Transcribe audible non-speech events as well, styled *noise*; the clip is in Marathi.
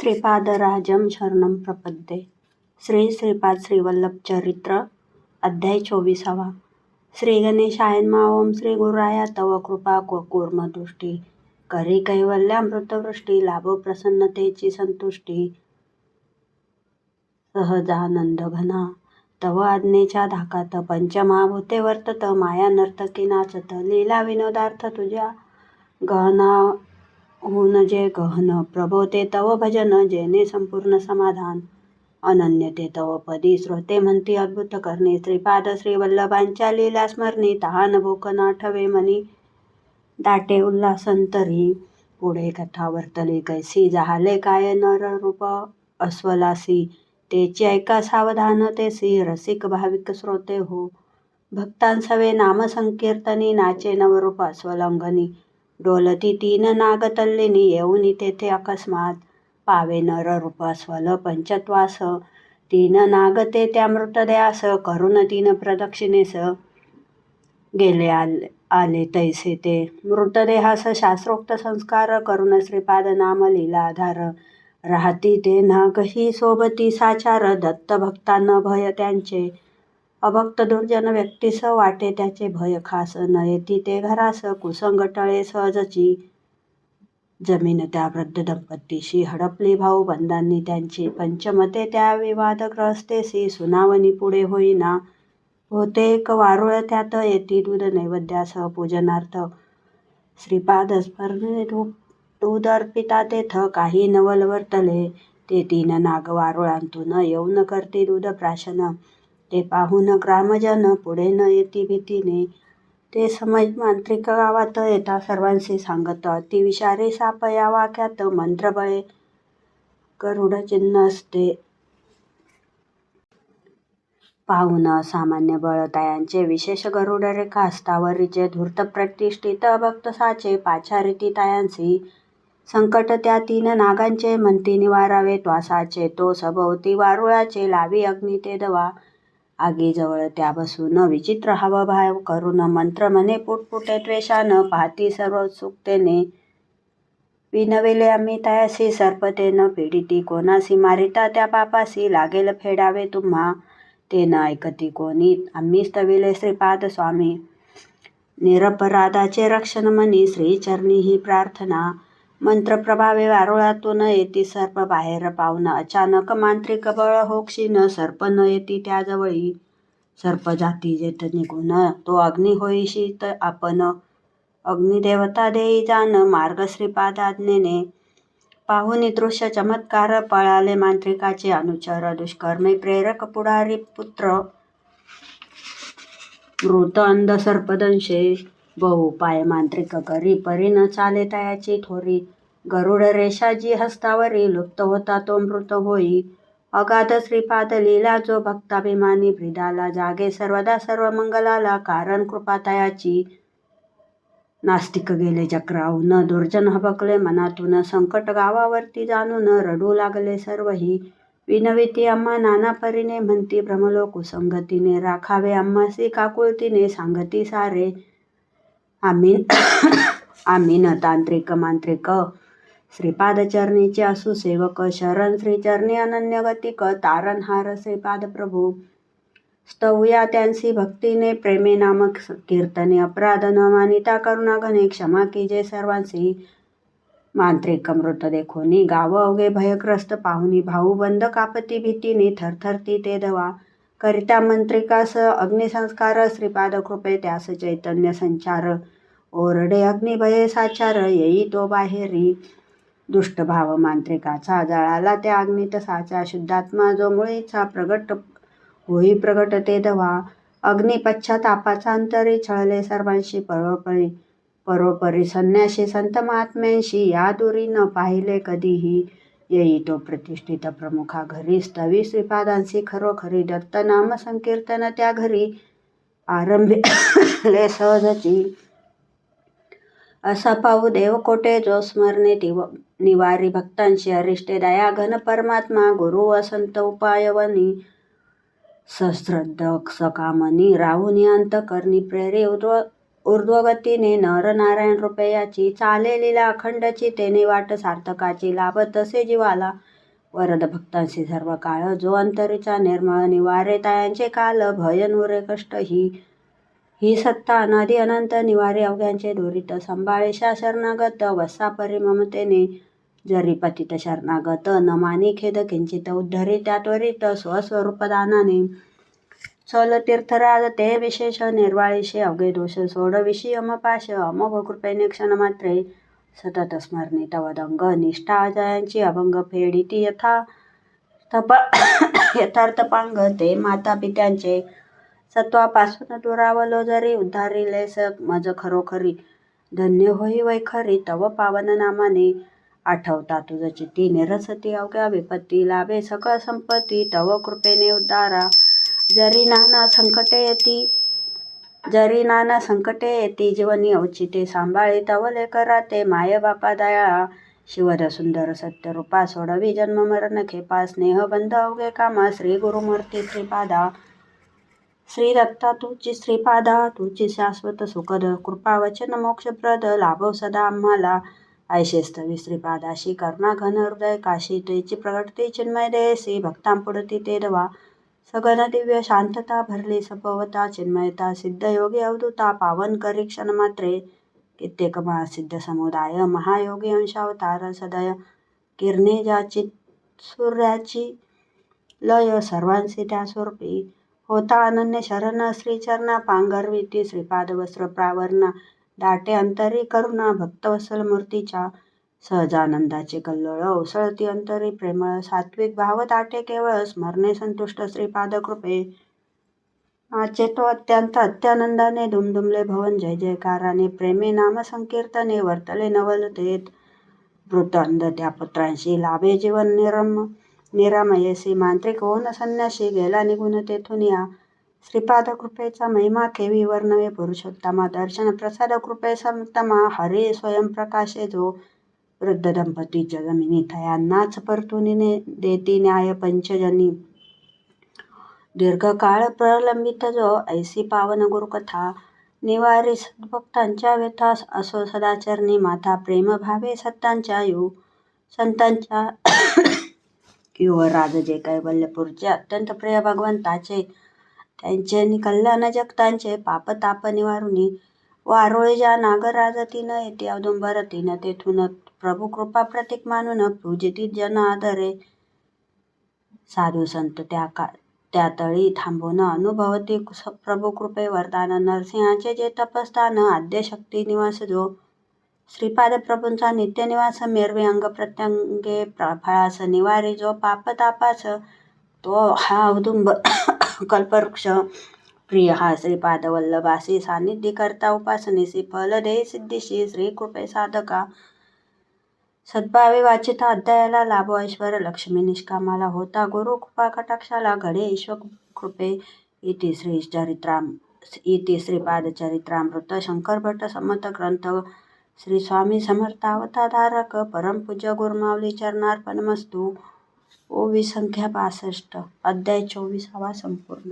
श्रीपादराजं शरणं प्रपद्ये. श्री श्रीपाद श्रीवल्लभ चरित्र अध्याय चोवीसावा. श्री गणेशाय ओम श्री गुरुराया तव कृपा कूर्मदृष्टी करी कैवल्यामृतवृष्टी लाभो प्रसन्नतेची संतुष्टी. सहजानंद घना तव आज्ञेच्या धाकात पंचमहाभूते वर्तत माया नर्तकी नाचत लीला विनोदार्थ तुझ्या गहना होऊन जे गहन प्रभो ते तव भजन जेने संपूर्ण समाधान। अनन्य ते तव पदी श्रोते म्हणती अद्भुत करणे श्रीपाद श्रीवल्लभांच्या लीला स्मरणी तहान भोकना ठवे मनी दाटे उल्हासंतरी पुढे कथा वर्तली कैसी जहाले काय नर रूप अस्वलासी। तेची ऐका सी रसिक भाविक श्रोते हो। भक्तांसवे नाम संकीर्तनी नाचे नवरूप अस्वलंघनी। डोलती तीन नाग तल्लीनी येऊन तेथे अकस्मात. पावे नर रूपास्वल पंचत्वास. तीन नाग ते त्या मृतदेहास करून तीन प्रदक्षिणेस. गेले आले आले तैसे ते. मृतदेहास शास्त्रोक्त संस्कार करून श्रीपाद नाम लीला आधार. राहती ते नागही सोबती साचार दत्त भक्तांना भय त्यांचे. अभक्त दुर्जन व्यक्तीस वाटे त्याचे भय खास न येती ते घरास कुसंग टळे सहजची. जमीन त्या वृद्ध दंपतीशी हडपली भाऊ बंधांनी त्यांची पंचमते. त्या विवादग्रस्तेसी सुनावणी पुढे होईना. होते एक वारुळ त्यात येती दूध नैवेद्यासह पूजनार्थ. श्रीपाद स्मरणे दूध अर्पिता तेथ काही नवल वर्तले. ते तीन नाग वारुळांतून येऊन करते दूध प्राशन. ते पाहून ग्रामजन पुढे न येती भीतीने ते समज मांत्रिक गावात येता सर्वांशी सांगत अति विषारी साप या वाक्यात मंत्रबळे गरुड चिन्ह असते पाहून सामान्य बळतायांचे विशेष गरुड रेखा असतावरीचे धूर्त प्रतिष्ठित भक्त साचे पाचारिती तायांसी संकट त्या तीन नागांचे म्हणती निवारावे त्वासाचे तो सभोवती वारुळाचे लावी अग्नी ते दवा. आगीजवळ त्या बसून विचित्र हावभाव करून मंत्र म्हणे पुटपुटे त्वेषान पाहती सर्व उत्सुकतेने विनविले आम्ही तयासी सर्पतेनं पीडिती कोणासी मारिता त्या पापासी लागेल फेडावे तुम्हा. ते न ऐकती कोणी? आम्ही स्तविले श्रीपाद स्वामी. निरपराधाचे रक्षण मनी श्रीचरणी ही प्रार्थना. मंत्रप्रभावे वारुळातून येती सर्प बाहेर पाहून अचानक मांत्रिक बळ होक्षीन सर्प न येती त्याजवळी. सर्प जाती जेथ निघून तो अग्नी होईशी त आपण अग्निदेवता देई जाण मार्ग श्रीपादाज्ञेने. पाहुनी दृश्य चमत्कार पळाले मांत्रिकाचे अनुचर दुष्कर्मे प्रेरक पुढारी पुत्र. मृत अंध सर्पदंशे. बहु पाय मांत्रिक करी परी न चाले तयाची थोरी. गरुड रेषाजी हस्तावरी लुप्त होता तो मृत होई. अगाध श्रीपाद लीला जो भक्ताभिमानी भ्रिदाला जागे सर्वदा सर्व मंगलाला कारण कृपा तयाची. नास्तिक गेले चक्रावून दुर्जन हबकले मनातून संकट गावावरती जाणून रडू लागले सर्वही. विनविती अम्मा नाना परीने म्हणती भ्रमलो कुसंगतीने राखावे अम्मासी काकुळतीने सांगती सारे. आम्ही आम्ही न तांत्रिक मांत्रिक श्रीपादचरणीचे असू सेवक शरण श्रीचरणी अनन्य गतिक तारणहार श्रीपाद प्रभू स्तवूया त्यांसी भक्तीने प्रेमे नामक कीर्तने अपराध न मानिता करुणा घने क्षमा कीजे सर्वांसी. मांत्रिक मृत देखोनी गाव अवघे भयग्रस्त पाहुनी भाऊ बंद कापती भीतीने थरथरती ते दवा. करिता मंत्रिकास अग्निसंस्कार श्रीपाद कृपे त्यास चैतन्य संचार. ओरडे अग्निभये साचार येई तो बाहेरी. दुष्टभाव मांत्रिकाचा जळाला त्या अग्नीत साचा. शुद्धात्मा जो मुळीचा प्रगट होई प्रगट ते दवा. अग्निपश्चातापाचा अंतरी छळले सर्वांशी परोपरी परोपरी संन्याशी संत महात्म्यांशी. या दुरी न पाहिले कधीही येई तो प्रतिष्ठित प्रमुखा घरी. स्तवी श्रीपादांशी खरोखरी दत्त नाम संकीर्तन त्या घरी. आरंभले *coughs* सहजची. असा पाहू देवकोटे जो स्मरणे दिव निवारी भक्तांशी अरिष्टे दया घन परमात्मा गुरु वसंत उपायवनी सश्रद्ध सकामनी राहुनी अंतकर्णी प्रेरे उद्व ऊर्ध्वगतीने नरनारायण रुपयाची चालेलीला अखंडची तेने वाट सार्थकाची लाभ तसे जीवाला वरद भक्तांशी सर्व काळ जो अंतरीचा निर्मळ निवारे तयांचे काल भयनुरे कष्ट ही ही सत्ता अनादि अनंत निवारे अवघ्यांचे दुरित संभाळेशा शरणागत वसा परिममतेने जरी पतित शरणागत न खेद किंचित उद्धरी त्या त्वरित स्वस्वरूपदानाने चल तीर्थराज ते विशेष निर्वाळीशे अवघे दोष सोडविषी अमपाश अमोघ कृपेने क्षण मात्रे सतत स्मरणे तवदंग निष्ठा जयांची अभंग फेडिती यथा तप यथार्थपांग ते माता पित्यांचे सत्वापासून दुरावलो जरी उद्धारिले स मज खरोखरी धन्य होई वैखरी तव पावन नामाने आठवता तुझ चित्ती निरसती अवघ्या विपत्ती लाभे सकळ संपत्ती तव कृपेने उद्धारा. जरी नाना संकटे येती जरी नाना संकटे येती जीवनी औचिते सांभाळी तवले लेकरा ते माय बापा दयाळा शिवद सुंदर सत्य रूपा सोडवी जन्म मरण खेपा स्नेह बंध अवघे कामा श्री गुरुमूर्ती श्रीपादा श्री दत्ता तुझी श्रीपादा तुझी शाश्वत सुखद कृपावचन मोक्षप्रद लाभव सदा आम्हाला. ऐशेस्तवी श्रीपादाशी करुणा घन हृदय काशी तुझी प्रगटते चिन्मय देसी भक्तांपुढती ते दवा. सगन दिव्य शांतता भरली सपवता चिन्मयता सिद्ध योगी अवधूता पावन करी क्षण मात्रे. कित्येक महासिद्ध समुदाय महायोगी अंशावतार सदय. किरणे ज्याची सूर्याची लय सर्वांशी त्या स्वरूपी होता अनन्य शरण श्रीचरणा पांघरविती श्रीपाद वस्त्र प्रावरणा दाटे अंतरी करुणा भक्तवत्सल मूर्तीच्या सहजानंदाचे कल्लोळ ओसळती अंतरी प्रेमळ सात्विक भाव दाटे केवळ स्मरणे संतुष्ट श्रीपाद कृपे नाचे तो अत्यंत अत्यानंदाने दुमदुमले भवन जय जयकाराने प्रेमे नाम संकीर्तने वर्तले नवलतेत वृत्त अंध त्या पुत्रांशी लाभे जीवन निरम निरामयसी मांत्रिक होऊन संन्यासी गेला निघून तेथून या श्रीपाद कृपेचा महिमा केवी वर्णवे पुरुषोत्तमा. दर्शन प्रसाद कृपे समतमा हरे स्वयंप्रकाशे जो. वृद्ध दंपती जमिनी थयांनाच परतुनीने देती न्याय पंचजनी. दीर्घकाळ प्रलंबित जो. ऐसी पावन गुरुकथा. निवारी सद्भक्तांच्या व्यथा असो सदाचरणी. माता प्रेम भावे सत्तांच्या यू. संतांच्या युवराज जे कैवल्यपूरचे अत्यंत प्रिय भगवंताचे त्यांचे कल्याण जगतांचे पाप ताप निवारुनी वारोळीच्या नागराज तीन येते औदुंबर तीन तेथून प्रभू कृपा प्रतीक मानून पूजिती जन आदरे. साधू संत त्या का त्या तळी थांबून अनुभवती प्रभू कृपे वरदान नरसिंहाचे जे तपस्थान आद्य शक्ती निवास जो श्रीपाद प्रभूंचा नित्य मेरवे अंग प्रत्यंगे फळास निवारी जो पापतापास तो हा औदुंब *coughs* कल्पवृक्ष. प्रिय हा श्रीपाद वल्लभासी सान्निधी करता उपासनेसी फल दे सिद्धीशी श्रीकृपे साधका. सद्भावे वाचिता अध्यायाला लाभो ऐश्वर लक्ष्मी निष्कामाला होता गुरु कृपा कटाक्षाला घडे ईश्वर कृपे. इति श्री चरित्राम इति श्रीपाद चरित्रामृत शंकर भट्ट संमत ग्रंथ. श्री स्वामी समर्थावताधारक परमपूज्य गुरुमावली चरणार्पणमस्तू. ओवी संख्या बासष्ट अध्याय चोवीसावा संपूर्ण.